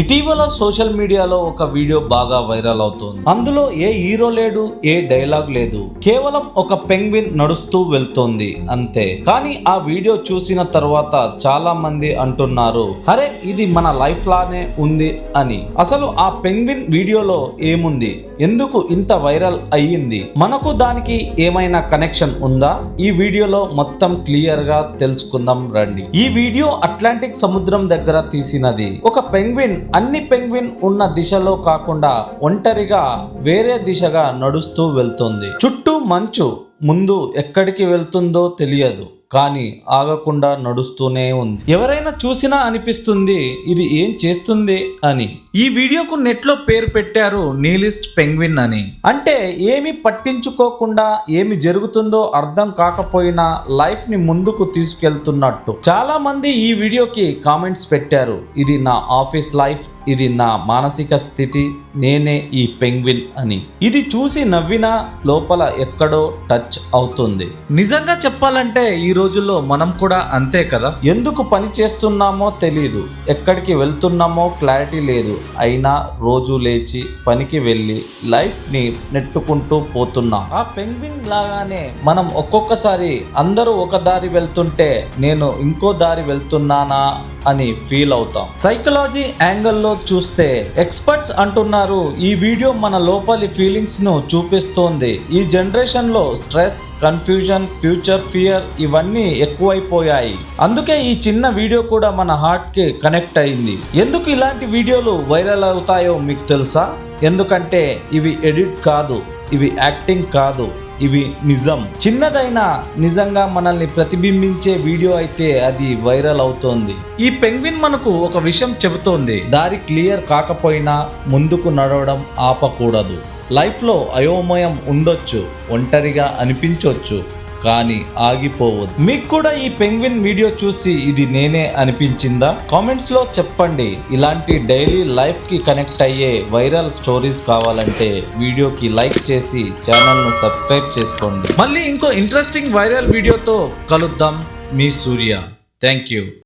ఇటీవల సోషల్ మీడియాలో ఒక వీడియో బాగా వైరల్ అవుతోంది. అందులో ఏ హీరో లేడు ఏ డైలాగ్ లేదు. కేవలం ఒక పెంగ్విన్ నడుస్తూ వెళ్తోంది అంతే. కానీ ఆ వీడియో చూసిన తర్వాత చాలా మంది అంటున్నారు అరే ఇది మన లైఫ్ లానే ఉంది అని. అసలు ఆ పెంగ్విన్ వీడియోలో ఏముంది? ఎందుకు ఇంత వైరల్ అయ్యింది? మనకు దానికి ఏమైనా కనెక్షన్ ఉందా? ఈ వీడియోలో మొత్తం క్లియర్గా తెలుసుకుందాం రండి. ఈ వీడియో అట్లాంటిక్ సముద్రం దగ్గర తీసినది. ఒక పెంగ్విన్ అన్ని పెంగ్విన్ ఉన్న దిశలో కాకుండా ఒంటరిగా వేరే దిశగా నడుస్తూ వెళ్తుంది. చుట్టూ మంచు ముందు ఎక్కడికి వెళ్తుందో తెలియదు. కానీ ఆగకుండా నడుస్తూనే ఉంది. ఎవరైనా చూసినా అనిపిస్తుంది ఇది ఏం చేస్తుంది అని. ఈ వీడియోకు నెట్లో పేరు పెట్టారు నీలిస్ట్ పెంగ్విన్ అని. అంటే ఏమి పట్టించుకోకుండా ఏమి జరుగుతుందో అర్థం కాకపోయినా లైఫ్ని ముందుకు తీసుకెళ్తున్నట్టు. చాలా మంది ఈ వీడియోకి కామెంట్స్ పెట్టారు ఇది నా ఆఫీస్ లైఫ్ ఇది నా మానసిక స్థితి నేనే ఈ పెంగ్విన్ అని. ఇది చూసి నవ్వినా లోపల ఎక్కడో టచ్ అవుతుంది. నిజంగా చెప్పాలంటే ఈ రోజుల్లో మనం కూడా అంతే కదా? ఎందుకు పని చేస్తున్నామో తెలియదు ఎక్కడికి వెళ్తున్నామో క్లారిటీ లేదు. అయినా రోజు లేచి పనికి వెళ్ళి లైఫ్ని నెట్టుకుంటూ పోతున్నాం. ఆ పెంగ్విన్ లాగానే మనం ఒక్కొక్కసారి అందరూ ఒక దారి వెళ్తుంటే నేను ఇంకో దారి వెళ్తున్నానా అని ఫీల్ అవుతాం. సైకలాజీ యాంగిల్లో చూస్తే ఎక్స్పర్ట్స్ అంటున్నారు ఈ వీడియో మన లోపలి ఫీలింగ్స్ను చూపిస్తోంది. ఈ జనరేషన్లో స్ట్రెస్ కన్ఫ్యూజన్ ఫ్యూచర్ ఫియర్ ఇవన్నీ ఎక్కువైపోయాయి. అందుకే ఈ చిన్న వీడియో కూడా మన హార్ట్కి కనెక్ట్ అయింది. ఎందుకు ఇలాంటి వీడియోలు వైరల్ అవుతాయో మీకు తెలుసా? ఎందుకంటే ఇవి ఎడిట్ కాదు ఇవి యాక్టింగ్ కాదు ఇవి నిజం. చిన్నదైనా నిజంగా మనల్ని ప్రతిబింబించే వీడియో అయితే అది వైరల్ అవుతోంది. ఈ పెంగ్విన్ మనకు ఒక విషయం చెబుతోంది. దారి క్లియర్ కాకపోయినా ముందుకు నడవడం ఆపకూడదు. లైఫ్లో అయోమయం ఉండొచ్చు ఒంటరిగా అనిపించవచ్చు కానీ ఆగిపోవద్దు. మీకు కూడా ఈ పెంగ్విన్ వీడియో చూసి ఇది నేనే అనిపించిందా? కామెంట్స్లో చెప్పండి. ఇలాంటి డైలీ లైఫ్కి కనెక్ట్ అయ్యే వైరల్ స్టోరీస్ కావాలంటే వీడియోకి లైక్ చేసి ఛానల్ను సబ్స్క్రైబ్ చేసుకోండి. మళ్ళీ ఇంకో ఇంట్రెస్టింగ్ వైరల్ వీడియోతో కలుద్దాం. మీ సూర్య. Thank you.